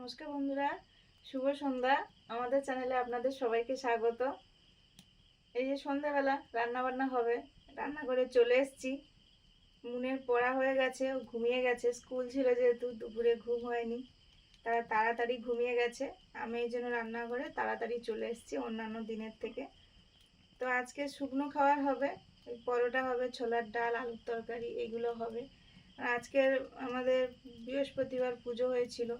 নমস্কার বন্ধুরা, শুভ সন্ধ্যা। আমাদের চ্যানেলে আপনাদের সবাইকে স্বাগত। এই যে সন্ধ্যাবেলা রান্না বান্না হবে রান্না করে চলে এসেছি। মুনের পড়া হয়ে গেছে, ও ঘুমিয়ে গেছে। স্কুল ছিল যেহেতু, দুপুরে ঘুম হয়নি। তারা তাড়াতাড়ি ঘুমিয়ে গেছে। আমি এই জন্য রান্না করে তাড়াতাড়ি চলে এসেছি অন্যান্য দিনের থেকে। তো আজকে শুকনো খাবার হবে পরোটা হবে, ছোলার ডাল, আলুর তরকারি, এগুলো হবে। আজকের আমাদের বৃহস্পতিবার পুজো হয়েছিল।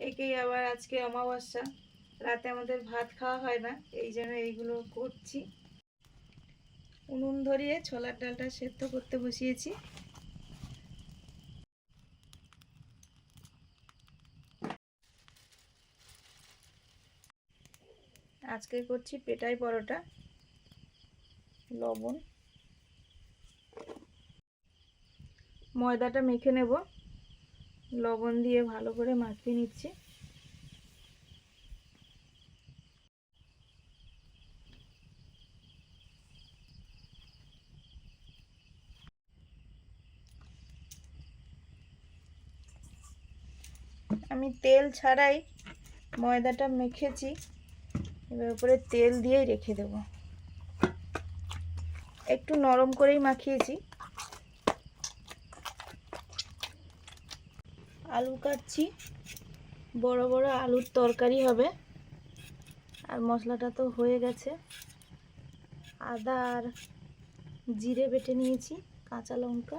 একেই আবার আজকে অমাবস্যা। রাতে আমাদের ভাত খাওয়া হয় না, এই জন্য এইগুলো করছি। উনুন ধরিয়ে ছোলার ডালটা সেদ্ধ করতে বসিয়েছি। আজকে করছি পেটাই পরোটা, লবণ। ময়দাটা মেখে নেব। লবণ দিয়ে ভালো করে মাখিয়ে নিচ্ছি। আমি তেল ছাড়াই ময়দাটা মেখেছি। এবার উপরে তেল দিয়েই রেখে দেব। একটু নরম করেই মাখিয়েছি। আলু কাটছি। বড় বড় আলুর তরকারি হবে। আর মশলাটা তো হয়ে গেছে। আদা আর জিরে বেটে নিয়েছি, কাঁচা লঙ্কা,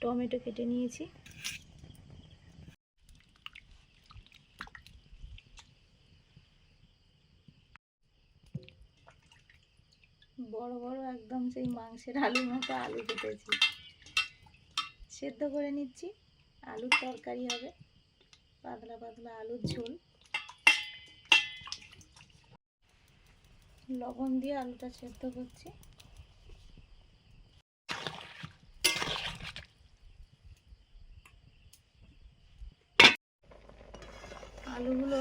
টমেটো কেটে নিয়েছি। বড় বড় একদম সেই মাংসের আলুর মতো আলু কেটেছি। সেদ্ধ করে নিচ্ছি। আলুর তরকারি হবে। পাতলা পাতলা আলুর ঝোল। লবণ দিয়ে আলুটা সেদ্ধ করছি। আলুগুলো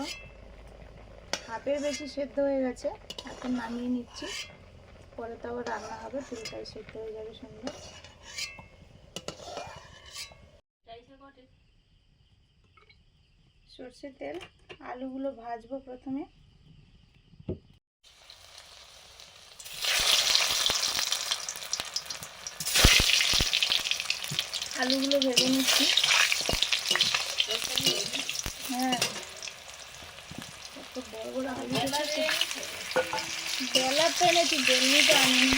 হাফের বেশি সেদ্ধ হয়ে গেছে, এখন নামিয়ে নিচ্ছি। পরে তো আবার রান্না হবে, পুরোটাই সেদ্ধ হয়ে যাবে সুন্দর সর্ষের তেল, আলুগুলো ভাজবো প্রথমে। আলুগুলো ভেজে নিচ্ছি। হ্যাঁ। বড় বড় আলু? বেলার তো বেলনি তো আনিনি।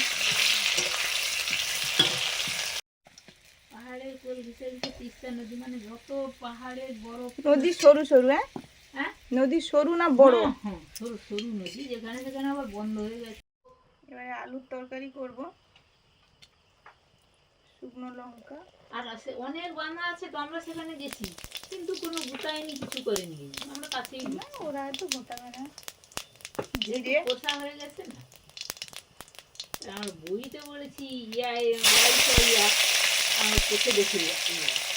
মানে যত পাহাড়ের বরফ নদী সরু সরু হ্যাঁ? হ্যাঁ? নদী সরু না বড়? হ্যাঁ, হ্যাঁ, সরু সরু নদী। যেখানে সেখানে আবার বন্ধ হয়ে গেছে। এবারে আলুর তরকারি করব। শুকনো লঙ্কা। আর আছে অনেক বাংলা আছে তো আমরা সেখানে গেছি। কিন্তু কোনো গুটায়নি কিছু করেনি। আমরা কাছেই না ওরা হয়তো গোটাবে না। জিরে জিরে হয়ে গেছে না? আমার বইতে বলেছি ইয়া ইয়া আমার চোখে দেখে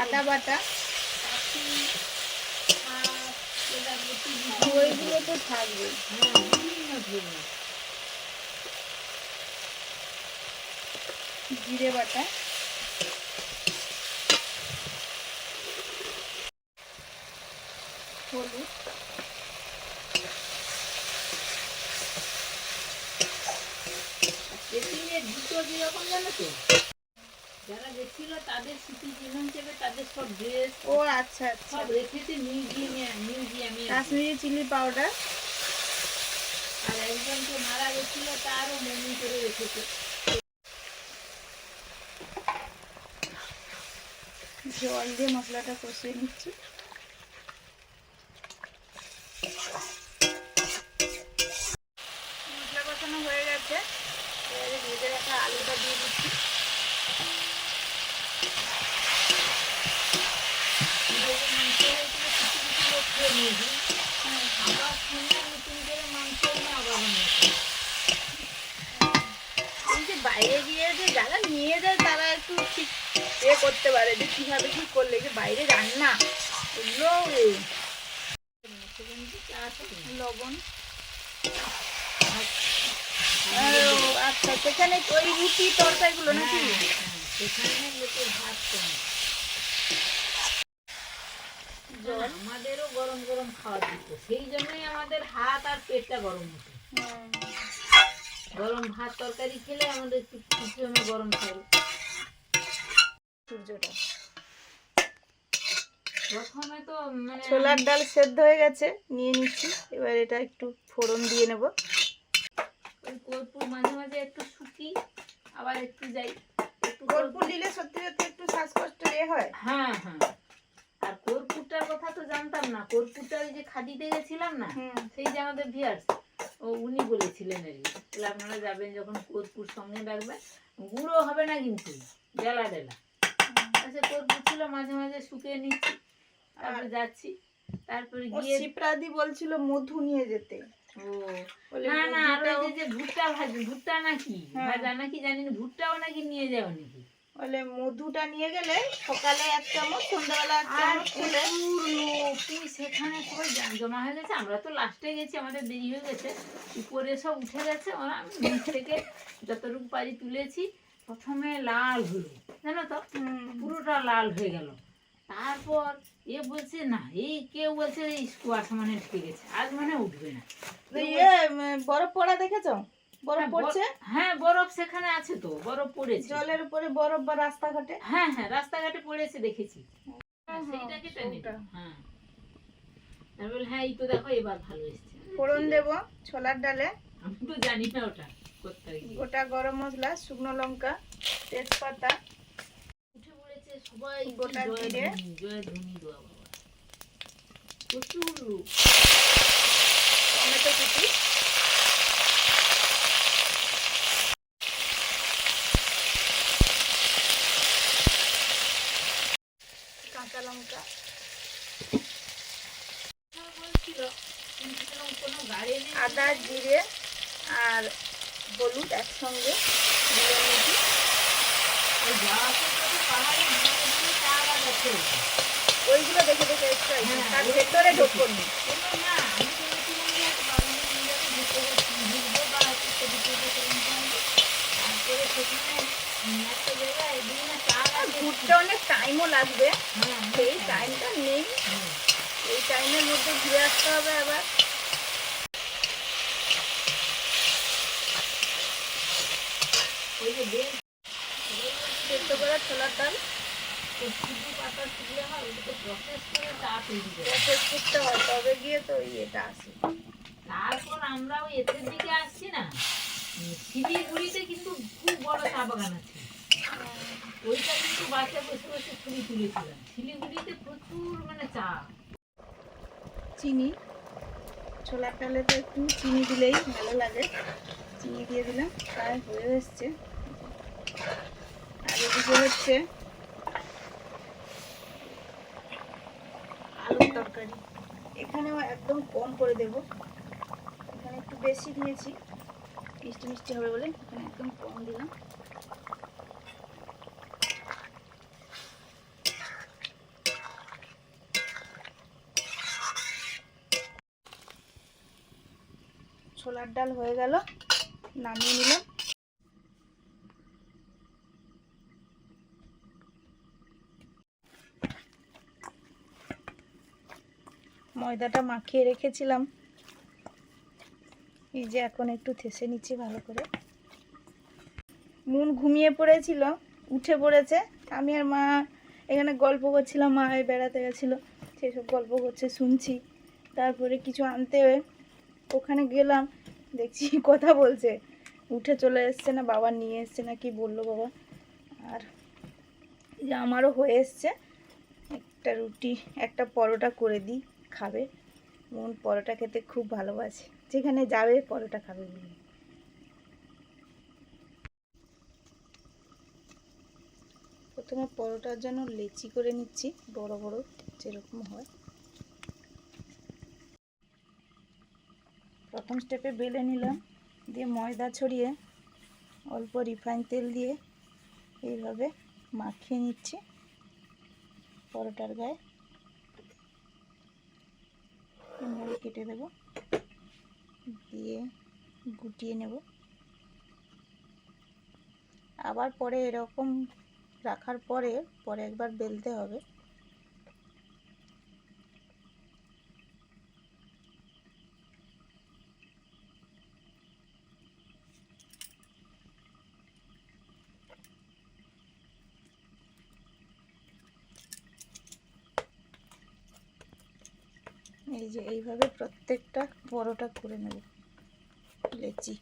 আদা বাটা ওইগুলো তো থাকবে। হ্যাঁ জিরে বাটা। হলুদ। দুটো যেরকম জানো তো? যারা গেছিল তাদের স্মৃতি চিহ্ন হিসেবে তাদের সব ড্রেস ও আচ্ছা আচ্ছা। সব রেখেছে মিউজিয়ামে মিউজিয়ামে কাশ্মীরি চিলি পাউডার? আর মারা গেছিল তারও মনে করে রেখেছে। জল দিয়ে মশলাটা কষিয়ে নিচ্ছি মশলা কষানো হয়ে গেছে এবারে ভেজে রাখা আলুটা দিয়ে দিচ্ছি খেয়ে নিয়েছি আবার শুনলাম নতুন করে মাংস এনে আবার বানিয়েছে এই যে বাইরে গিয়ে যে যারা নিয়ে যায় তারা একটু ঠিক এ করতে পারে যে কীভাবে কি করলে যে বাইরে রান্না? এগুলো? লবণ। আচ্ছা সেখানে ওই রুটি তরকারিগুলো নাকি? হ্যাঁ, হ্যাঁ, সেখানে লোকের ভাত জল আমাদেরও গরম গরম খাওয়া দিত। সেই জন্যই আমাদের হাত আর পেটটা গরম হতো। গরম ভাত তরকারি খেলে আমাদের কিছু আমি গরম খাব সূর্যটা। প্রথমে তো মানে ছোলার ডাল সেদ্ধ হয়ে গেছে নিয়ে নিচ্ছি। এবার এটা একটু ফোড়ন দিয়ে নেব। ওই কর্পূর মাঝে মাঝে একটু শুকি আবার একটু যাই। কর্পূর দিলে সত্যি সত্যি একটু শ্বাসকষ্ট এ হয়। হ্যাঁ হ্যাঁ। আর কর্পূরটার কথা তো জানতাম না। কর্পূরটা ওই যে খাদিতে গেছিলাম না সেই যে আমাদের ভিয়ার্স ও উনি বলেছিলেন আর কি আপনারা যাবেন যখন কর্পূর সঙ্গে রাখবেন গুঁড়ো হবে না কিন্তু ডেলা ডেলা আচ্ছা কর্পূর ছিল মাঝে মাঝে শুকিয়ে নিচ্ছি। তারপরে যাচ্ছি। তারপরে গিয়ে শিপ্রাদি বলছিল মধু নিয়ে যেতে। ও। না না আর ওই যে ভুট্টা ভাজি ভুট্টা নাকি? হ্যাঁ। ভাজা নাকি জানি না ভুট্টাও নাকি নিয়ে যাও নাকি? বলে মধুটা নিয়ে গেলে সকালে এক চামচ সন্ধ্যাবেলা এক চামচ খেলে। প্রচুর সেখানে সবাই জমা হয়ে গেছে? আমরা তো লাস্টে গেছি আমাদের দেরি হয়ে গেছে। উপরে সব উঠে গেছে ওরা। আমি নিচ থেকে যতটুকু পারি তুলেছি। প্রথমে লাল হলো। জানো তো? পুরোটা লাল হয়ে গেল। তারপর এ বলছে না এই কেউ বলছে এই কুয়াশা মানে ঢেকে গেছে। আজ মানে উঠবে না। ইয়ে বরফ পড়া দেখেছ? বরফ হ্যাঁ, পড়ছে? হ্যাঁ বরফ সেখানে আছে তো বরফ পড়েছে। জলের উপরে বরফ বা রাস্তাঘাটে? হ্যাঁ হ্যাঁ রাস্তাঘাটে পড়েছে দেখেছি। হ্যাঁ, সেইটাকে টেনে হ্যাঁ। আমি হ্যাঁ এই তো দেখো এবার ভালো এসছে। ফোড়ন দেব ছোলার ডালে। আমি তো জানি না ওটা গোটা গরম মশলা শুকনো লঙ্কা তেজপাতা গোটা জিরে। প্রচুর টমেটো কুচি কাঁচা লঙ্কা। আদা জিরে আর হলুদ একসঙ্গে। দিয়ে নিচ্ছি ওইগুলো দেখে দেখে একটু হ্যাঁ, তার ভেতরে দেখেছি। ঢুকবো নি কোনো না আমি তো বলছিলাম যে একটা বাগানের মন্দিরে ভিতরে ঢুকবো বা একটু ছবি তুলবো সেরকম সময়। তারপরে সেখানে উম, একটা জায়গায় বিভিন্ন চা আর গাছ ঘুরতে অনেক টাইমও লাগবে হ্যাঁ। সেই টাইমটা নেই এই টাইমের মধ্যে ঘুরে আসতে হবে আবার। ওই যে ছোলার ডাল। তো শুধু পাতা শুকলে হয় ওটাকে প্রসেস করে চা তৈরি করে। প্রসেস করতে হয় তবে গিয়ে তো ইয়েটা আসে। তারপর আমরা ওই এতের দিকে আসছি না শিলিগুড়িতে কিন্তু খুব বড় চা বাগান আছে। ওইটা কিন্তু বাসে বসে বসে ছবি তুলেছিলাম শিলিগুড়িতে প্রচুর মানে চা। চিনি। ছোলার ডালে তো একটু চিনি দিলেই ভালো লাগে। চিনি দিয়ে দিলাম প্রায় হয়ে এসছে। এদিকে হচ্ছে আলুর তরকারি। এখানেও একদম কম করে দেব। এখানে একটু বেশি দিয়েছি। মিষ্টি মিষ্টি হবে বলে এখানে একদম কম দিলাম। ছোলার ডাল হয়ে গেল, নামিয়ে নিলাম। ময়দাটা মাখিয়ে রেখেছিলাম। এই যে এখন একটু থেসে নিচ্ছি ভালো করে। মন ঘুমিয়ে পড়েছিল, উঠে পড়েছে। আমি আর মা এখানে গল্প করছিলাম, মা বেড়াতে গেছিল সেসব গল্প করছে, শুনছি। তারপরে কিছু আনতে ওখানে গেলাম, দেখছি কথা বলছে। উঠে চলে এসছে না, বাবা নিয়ে এসছে না, কি বলল বাবা? আর আমারও হয়ে এসছে, একটা রুটি, একটা পরোটা করে দিই। খাবে। মন পরোটা খেতে খুব ভালোবাসে। যেখানে যাবে পরোটা খাবে বলে। প্রথমে পরোটার জন্য লেচি করে নিচ্ছি, বড় বড় যেরকম হয়। প্রথম স্টেপে বেলে নিলাম, দিয়ে ময়দা ছড়িয়ে অল্প রিফাইন তেল দিয়ে এইভাবে মাখিয়ে নিচ্ছি পরোটার গায়ে। এভাবে কেটে দেব। দিয়ে গুটিয়ে নেব। আবার পরে এরকম রাখার পরে পরে একবার বেলতে হবে। এই যে এইভাবে প্রত্যেকটা বড়টা করে নেব। লেচি।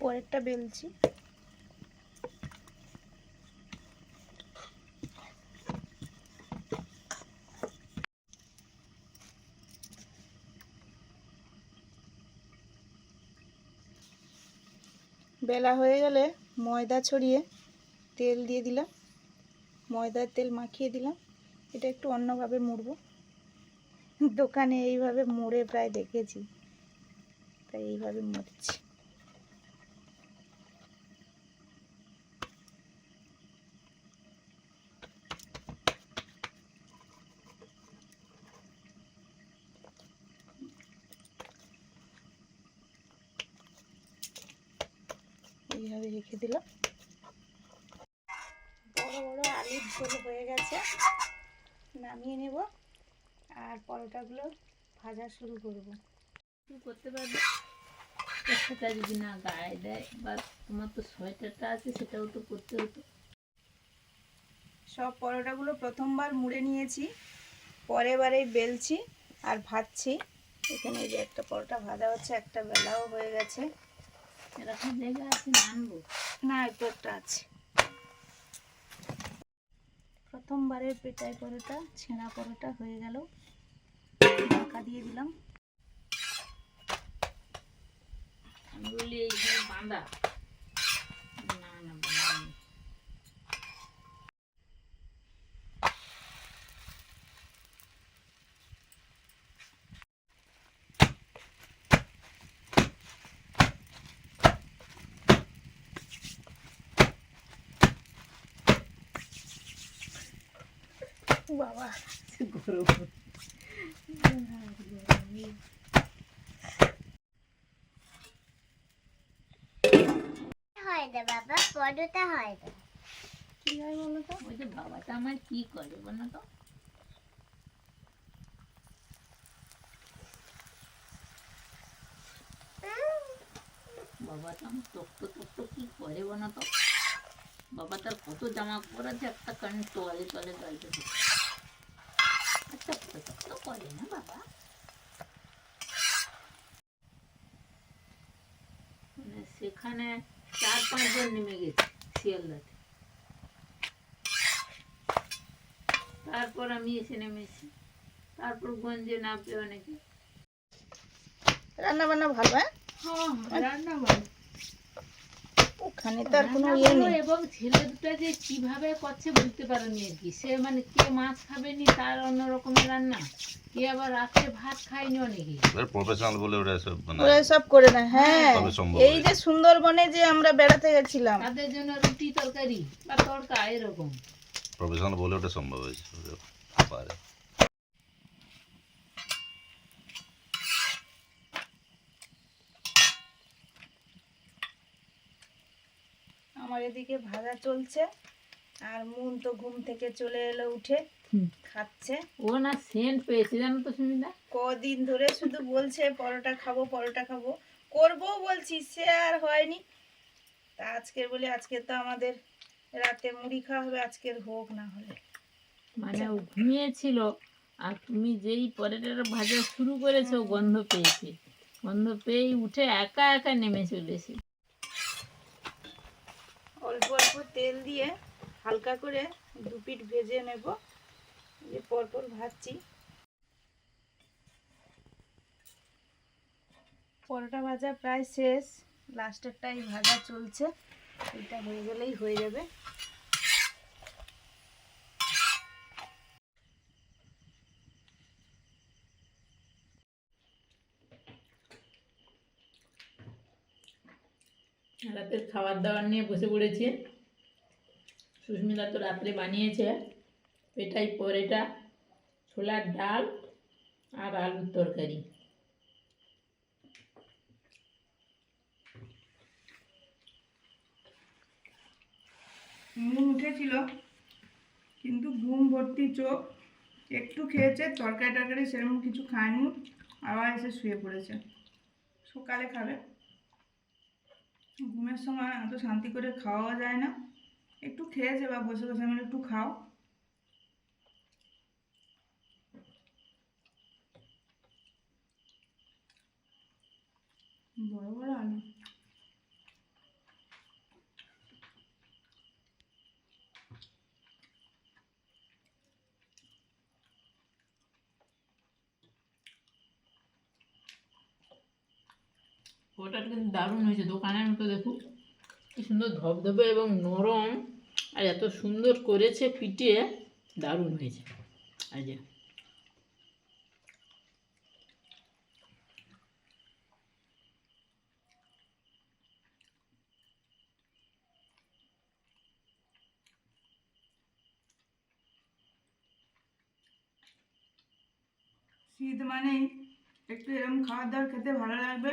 পরেরটা বেলছি। বেলা হয়ে গেলে ময়দা ছড়িয়ে তেল দিয়ে দিলাম। ময়দার তেল মাখিয়ে দিলাম। এটা একটু অন্যভাবে মুড়বো। দোকানে এইভাবে মুড়ে প্রায় দেখেছি। তাই এইভাবে মুড়ছি। এইভাবে রেখে দিলাম বড় বড় আলুর হয়ে গেছে। নামিয়ে নেব আর পরোটাগুলো ভাজা শুরু করব। কি করতে পারবে? সেটা যদি না গায়ে দেয় বা তোমার তো সোয়েটারটা আছে সেটাও তো করতে হতো। সব পরোটাগুলো প্রথমবার মুড়ে নিয়েছি পরের বারে বেলছি আর ভাজছি। এখানে এই যে একটা পরোটা ভাজা হচ্ছে একটা বেলাও হয়ে গেছে। এরকম জায়গা আছে আনব? না একটু একটা আছে। প্রথমবারের পেটাই পরোটা ছেঁড়া পরোটা হয়ে গেল। ঢাকা দিয়ে দিলাম। বাঁধা। না না বাবা। গরম হয় না বাবা পরোটা হয় না কি হয় বলো তো? ওই যে বাবাটা আমার কি করে বলো তো? বাবা তো আমার তক্ত তক্ত কি করে বলো তো? বাবা তার কত জামা আছে একটা কারণ তোয়ালে তোয়ালে গাইতে করে না বাবা। মানে সেখানে চার পাঁচজন নেমে গেছে শিয়ালদাতে। তারপর আমি এসে নেমেছি। তারপর গঞ্জে নামবে অনেকে। রান্না বান্না ভালো হ্যাঁ? হ্যাঁ রান্না ভালো ওখানে তো আর কোনো ইয়ে নেই। এবং ছেলে দুটো যে কীভাবে করছে বুঝতে পারোনি আর কি। সে মানে কে মাছ খাবে নি তার অন্য রকমের রান্না। কে আবার রাত্রে ভাত খায়নি অনেকে। প্রফেশনাল বলে ওরা সব মানে ওরা সব করে না হ্যাঁ। তবে এই যে সুন্দরবনে যে আমরা বেড়াতে গেছিলাম। তাদের জন্য রুটি তরকারি বা তড়কা এরকম। প্রফেশনাল বলে ওটা সম্ভব হয়েছে। পারে আমার এদিকে ভাজা চলছে। আর মন তো ঘুম থেকে চলে এলো উঠে খাচ্ছে। ও না সেন্ট পেয়েছে জানো তো সুমিতা? কদিন ধরে শুধু বলছে পরোটা খাব পরোটা খাব। করব বলছি সে আর হয়নি। তা আজকের বলি আজকে তো আমাদের রাতে মুড়ি খাওয়া হবে আজকের হোক না হলে। মানে ও ঘুমিয়েছিল আর তুমি যেই পরেটার ভাজা শুরু করেছ গন্ধ পেয়েছে। গন্ধ পেয়েই উঠে একা একা নেমে চলেছে। অল্প অল্প তেল দিয়ে হালকা করে দু পিঠ ভেজে নেব। যে পরপর ভাজছি। পরোটা ভাজা প্রায় শেষ। লাস্টেরটাই ভাজা চলছে। এটা হয়ে গেলেই হয়ে যাবে। রাতের খাবার দাবার নিয়ে বসে পড়েছি। সুস্মিতা তো রাত্রে বানিয়েছে। পেটাই পরেটা, ছোলার ডাল আর আলুর তরকারি। ঘুম উঠেছিল, কিন্তু ঘুম ভর্তি চোখ একটু খেয়েছে তরকারি টরকারি সেরকম কিছু খায়নি, আবার এসে শুয়ে পড়েছে। সকালে খাবে। ঘুমের সময় এত শান্তি করে খাওয়া যায় না। একটু খেয়েছে বা বসে বসে আমি একটু খাও। বড় বড় আলু। ওটা কিন্তু দারুণ হয়েছে। দোকানের মতো দেখুন। কি সুন্দর ধবধবে এবং নরম। আর এত সুন্দর করেছে পিটিয়ে, দারুণ হয়েছে। আর যে। শীত মানেই একটু এরকম খাওয়ার দাওয়ার খেতে ভালো লাগবে।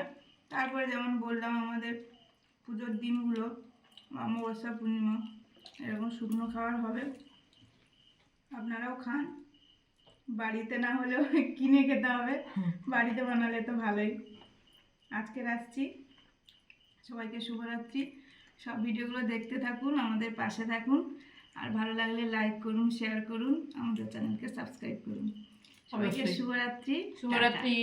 তারপরে যেমন বললাম আমাদের পুজোর দিনগুলো অমাবস্যা পূর্ণিমা এরকম শুকনো খাবার হবে। আপনারাও খান। বাড়িতে না হলেও কিনে খেতে হবে। বাড়িতে বানালে তো ভালোই। আজকে রাখছি। সবাইকে শুভরাত্রি। সব ভিডিওগুলো দেখতে থাকুন আমাদের পাশে থাকুন। আর ভালো লাগলে লাইক করুন শেয়ার করুন আমাদের চ্যানেলকে সাবস্ক্রাইব করুন। সবাইকে শুভরাত্রি। শুভরাত্রি।